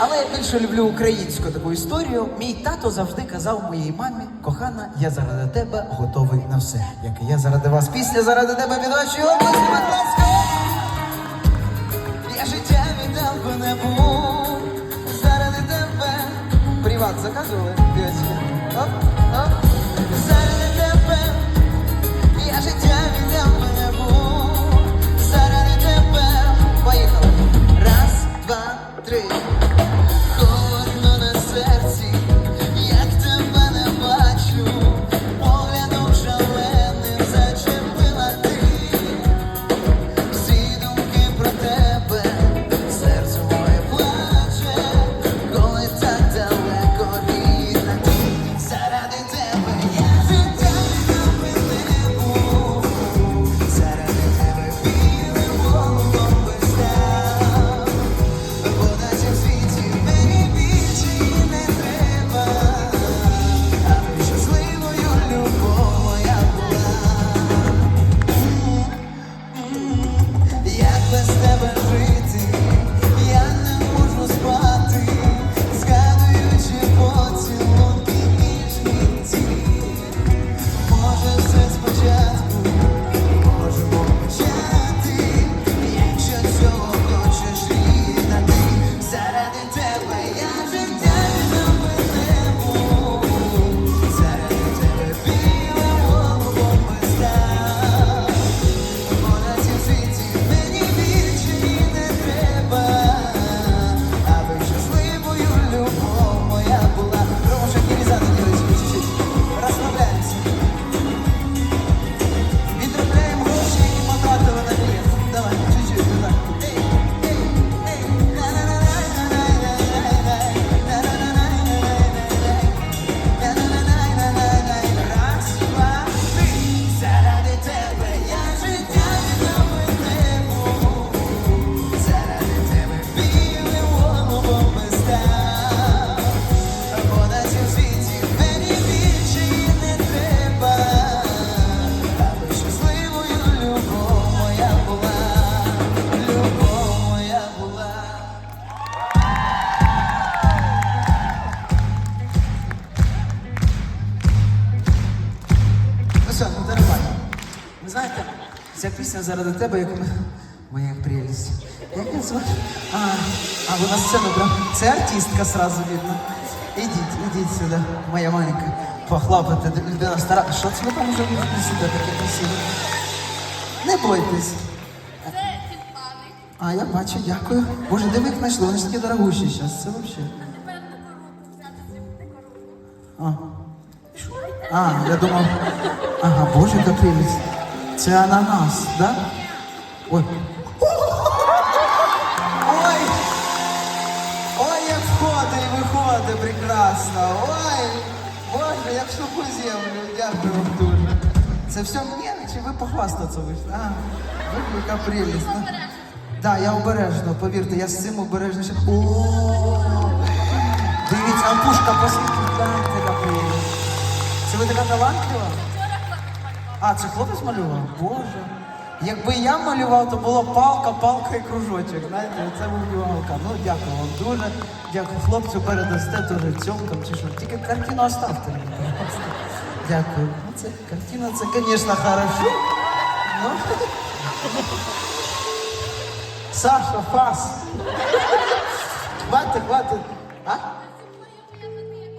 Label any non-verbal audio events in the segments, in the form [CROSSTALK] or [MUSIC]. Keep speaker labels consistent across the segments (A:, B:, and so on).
A: але я більше люблю українську таку історію. Мій тато завжди казав моїй мамі, кохана, я заради тебе готовий на все. Як і я заради вас. після заради тебе від вашої області, будь ласка. Я життя віддав би не був заради тебе. Приват заказували, ця пісня тебе, як моя прелість. Як її звати? А, а ви на сцену прям. Це артистка сразу видно. Ідіть, ідіть сюди, моя маленька. Похлопати, людина стара. Що це ви там уже сюди таке красиве? Не бойтесь.
B: Це.
A: А, я бачу, дякую. Боже, де ви їх знайшли? Вони ж такі дорогущі зараз. Це взагалі.
B: А тепер таку руку взяти, зробити коробку.
A: А, я думав. Ага, боже, яка прелість. Це ананас, да? Ой. Ой! Ой, як входить і виходить прекрасно. Ой! Боже, як суху землю. Дякую вам дуже. Це все мені, чи ви похвастатися вийшли? А, боже, яка прелість. да? Да, я обережно, повірте, я з цим обережніше. О, дивіться, а пушка посвітить, гляньте, яка прелість. Це ви така талантлива? А, це хлопець малював? Боже. Якби я малював, то було палка, палка і кружочок. Знаєте, це вибивалка. Ну, дякую вам дуже. Дякую хлопцю, передасте теж цьомкам чи що. Тільки картину оставте мені. Дякую. Ну, це картина, це, звісно, хорошо. Ну. Саша, фас. Хватить, хватить. А?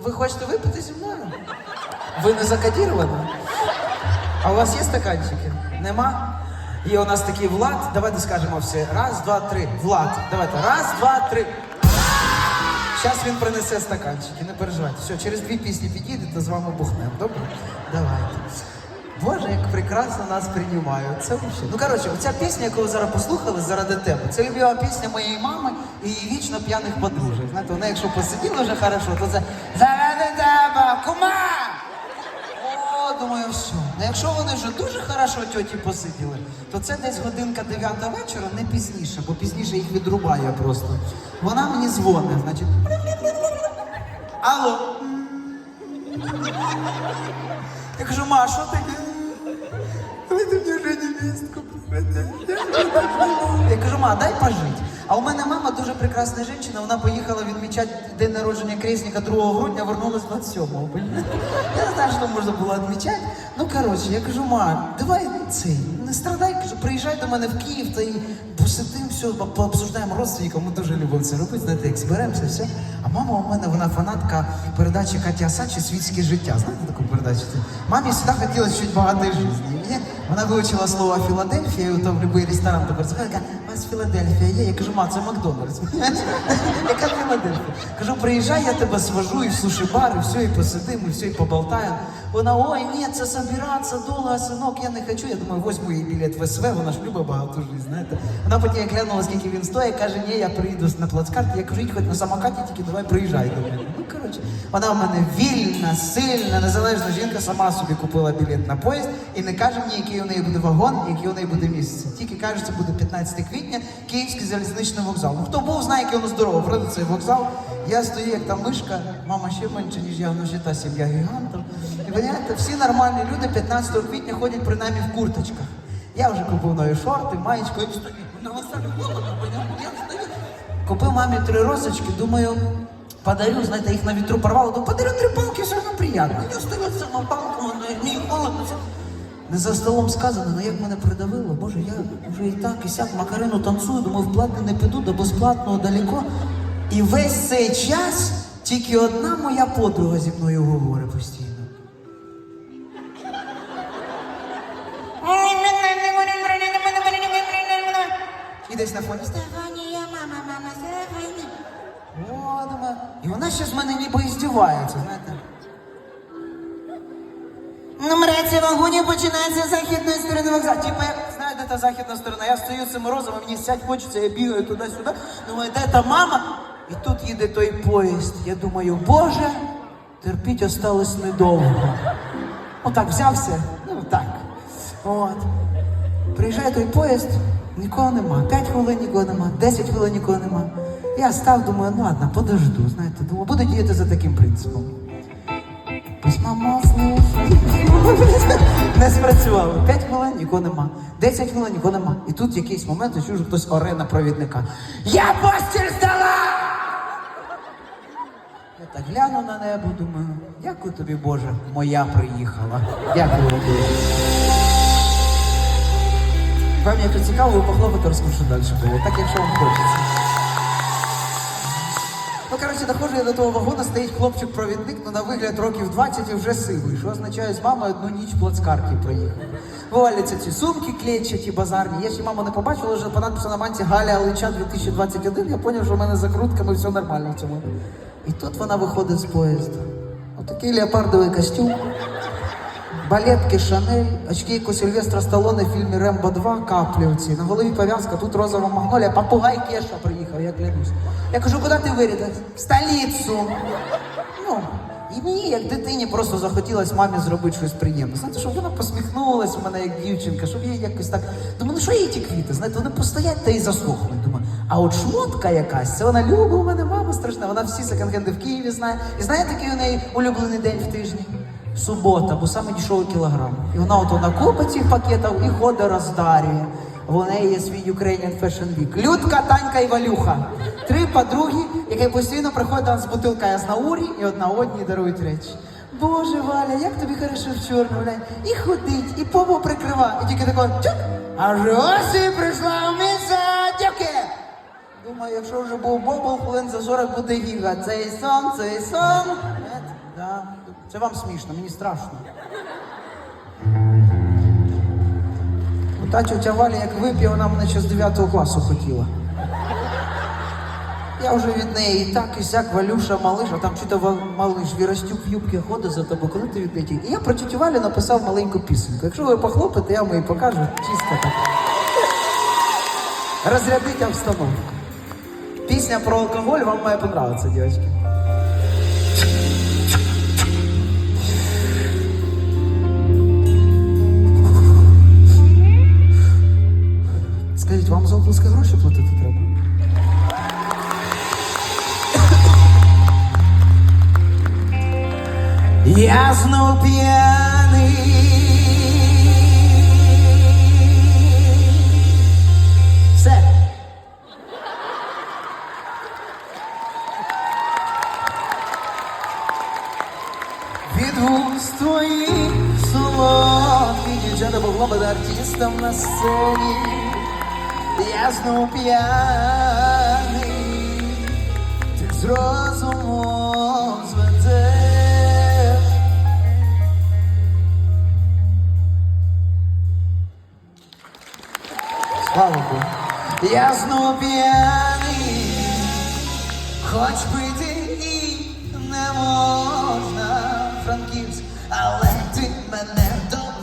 A: Ви хочете випити зі мною? Ви не закодіровані? А у вас є стаканчики? Нема? Є у нас такий Влад. Давайте скажемо всі. Раз, два, три. Влад. Давайте. Раз, два, три. Зараз він принесе стаканчики, не переживайте. Все, через дві пісні підійдете, з вами бухнемо. Добре? Давайте. Боже, як прекрасно нас приймають. Це взагалі. Ну коротше, оця пісня, яку ви зараз послухали заради тебе, це любила пісня моєї мами і її вічно п'яних подружок. Знаєте, вона якщо посиділа вже хорошо, то це заради тебе, кума! О, думаю, все. Ну якщо вони вже дуже хорошо тьоті посиділи, то це десь годинка 9 вечора, не пізніше, бо пізніше їх відрубає просто. Вона мені дзвонить, значить. Алло. Я кажу, ма, що ти? Ви ти мені вже невестку Я кажу, ма, дай пожить. А у мене мама дуже прекрасна жінка, вона поїхала відмічати день народження крісника 2 грудня, вернулась 27-го. Я не знаю, що можна було відмічати. Ну, коротше, я кажу, ма, давай цей, не страдай, кажу, приїжджай до мене в Київ та і посидимо, все, по- пообсуждаємо родственникам, ми дуже любимо це робити, знаєте, як зберемося, все. А мама у мене, вона фанатка передачі Катя Асачі «Світське життя». Знаєте таку передачу? Мамі завжди хотілося чуть багатої житті. Вона вивчила слово Філадельфія, там будь-який ресторан тепер каже, у вас Філадельфія є? Я кажу, ма, це Макдональдс. [LAUGHS] Яка Філадельфія? Кажу, приїжджай, я тебе свожу і в суші-бар, і все, і посидимо, і все, і поболтаємо. Вона, ой, ні, це собиратися довго, синок, я не хочу. Я думаю, возьму їй білет в СВ, вона ж любить багато життя, знаєте. Вона потім глянула, скільки він стоїть, каже, ні, я приїду на плацкарті. Я кажу, їдь хоч на самокаті, тільки давай приїжджай до мене. Коротше, вона в мене вільна, сильна, незалежна жінка, сама собі купила білет на поїзд і не каже мені, який у неї буде вагон, який у неї буде місце. Тільки каже, це буде 15 квітня, Київський залізничний вокзал. Ну хто був, знає, який воно здорово, правда, цей вокзал. Я стою, як та мишка, мама ще менше, ніж я, ну ще та сім'я гігантів. І розумієте, всі нормальні люди 15 квітня ходять принаймні в курточках. Я вже купив нові шорти, маєчку, і стою. Купив мамі три розочки, думаю, подарю, знаєте, їх на вітру порвало, думаю, подарю три палки, все одно приємно. Я стою з цими палками, мені холодно. Не за столом сказано, ну як мене придавило, боже, я вже і так, і сяк Макарину танцюю, думаю, в платне не піду, до безплатного далеко. І весь цей час тільки одна моя подруга зі мною говорить постійно. І десь на фоні
B: Стефанія, мама, мама.
A: О, думаю. І вона ще з мене ніби здівається, знаєте.
B: Нумерація вагонів починається західної сторони вокзалу.
A: Типа, знаєте, та західна сторона, я стою цим морозом, мені сядь хочеться, я бігаю туди-сюди. Думаю, де та мама? І тут їде той поїзд. Я думаю, боже, терпіть осталось недовго. Отак взявся, ну так. От. Приїжджає той поїзд, нікого нема. П'ять хвилин нікого нема, 10 хвилин нікого нема. Я став, думаю, ну ладно, подожду, знаєте, думаю, буду діяти за таким принципом. Письма масло. Не спрацювало. П'ять хвилин нікого нема. Десять хвилин нікого нема. І тут якийсь момент я що хтось оре на провідника. Я постіль здала! Я так гляну на небо, думаю, дякую тобі, Боже, моя приїхала. Дякую дуже. Вам якщо цікаво, ви похлопайте, розкажу, що далі було. Так, якщо вам хочеться. Ну, коротше, доходжу я до того вагона, стоїть хлопчик-провідник, ну на вигляд років 20 і вже сивий, що означає з мамою одну ніч плацкарки проїхав. Валяться ці сумки клетчаті, базарні. Я ще маму не побачила, вже по надпису на манці Галя Алича 2021. Я зрозумів, що в мене закрутками все нормально в цьому. І тут вона виходить з поїзда. Отакий леопардовий костюм. Балетки Шанель, очки як у Сильвестра Сталоне в фільмі Рембо 2, каплі оці. На голові пов'язка, тут розова магнолія, попугай Кеша приїхав, я клянусь. Я кажу, куди ти вирядив? В столицю. Ну, і мені, як дитині, просто захотілося мамі зробити щось приємне. Знаєте, щоб вона посміхнулася в мене як дівчинка, щоб я якось так. Думаю, ну що їй ті квіти? Знаєте, вони постоять та і засохнуть. Думаю, а от шмотка якась, це вона любить, у мене мама страшна, вона всі секонд-хенди в Києві знає. І знаєте, який у неї улюблений день в тижні? Субота, бо саме дешевий кілограм. І вона от вона купить цих пакетів і ходить роздарює. В неї є свій Ukrainian Fashion Week. Людка, Танька і Валюха. Три подруги, які постійно приходять з бутилкою з наурі і одна одній дарують речі. Боже, Валя, як тобі хорошо в чорному, глянь. І ходить, і попу прикрива. І тільки тако тюк, аж ось і прийшла дівки. Думаю, якщо вже був бобл, хвилин за 40 буде гіга. Цей сон, цей. Е, Да. Це вам смішно, мені страшно. Ну, Та тетя Валя, як вип'є, вона мене ще з 9 класу хотіла. Я вже від неї і так, і сяк, Валюша, малиш, а там чи то малиш Вірастюк в юбці ходить за тобою, коли ти від неї? І я про тетю Валю написав маленьку пісеньку. Якщо ви похлопаєте, я вам її покажу чисто так. Розрядить обстановку. Пісня про алкоголь вам має понравиться, дівчатки. Скажіть, вам за оплески гроші платити треба? Я знов п'яний. артистом на сцені. Я знов п'яний, ти з розумом зведеш. Слава Богу. Я знов п'яний, хоч пити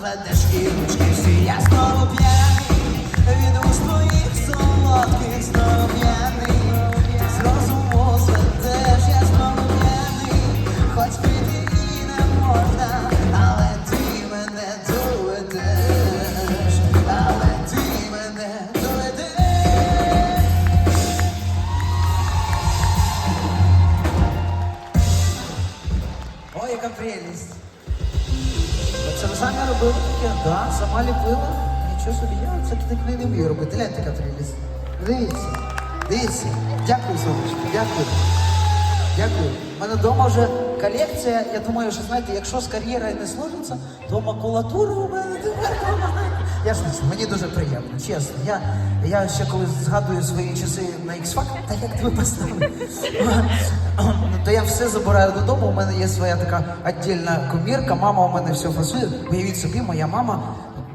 A: доведеш і ручки всі. Я знову п'яний, від уст твоїх солодких знову п'яний, з розуму зведеш, я знову п'яний, хоч пити і не можна, але ти мене доведеш, але ти мене доведеш. Ой, яка прелість. Самі робили таке? Да, сама ліпила. Нічого собі, я це так не вмію робити. Гляньте, яка прелість. Дивіться, дивіться. Дякую, сонечко, дякую. Дякую. У мене вдома вже колекція. Я думаю, що знаєте, якщо з кар'єрою не сложиться, то макулатура у мене тепер. Я ж мені дуже приємно, чесно. Я, я ще коли згадую свої часи на X-Factor, та як ви поставили, то я все забираю додому. У мене є своя така віддільна комірка. Мама у мене все фасує. Уявіть собі, моя мама,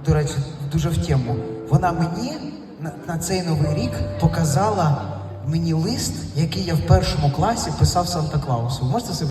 A: до речі, дуже в тему. Вона мені на, на цей новий рік показала мені лист, який я в першому класі писав Санта Клаусу. Можете собі